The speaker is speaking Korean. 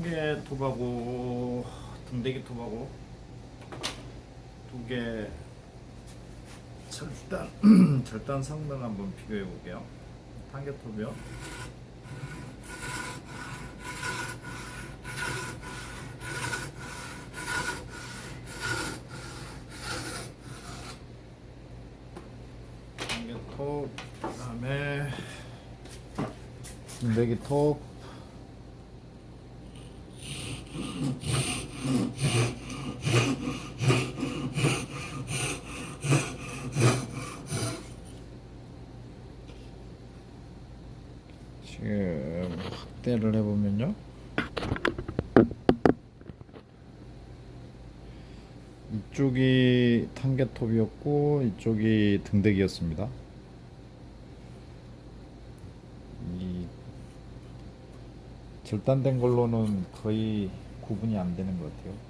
한개 톱하고 등대기 톱하고 두개 절단 절단 성능 한번 비교해 볼게요. 톱이요. 한개 톱, 그다음에 등대기 톱. 지금 확대를 해보면요. 이쪽이 탄개톱이었고 이쪽이 등대기였습니다. 이 절단된 걸로는 거의 구분이 안 되는 것 같아요.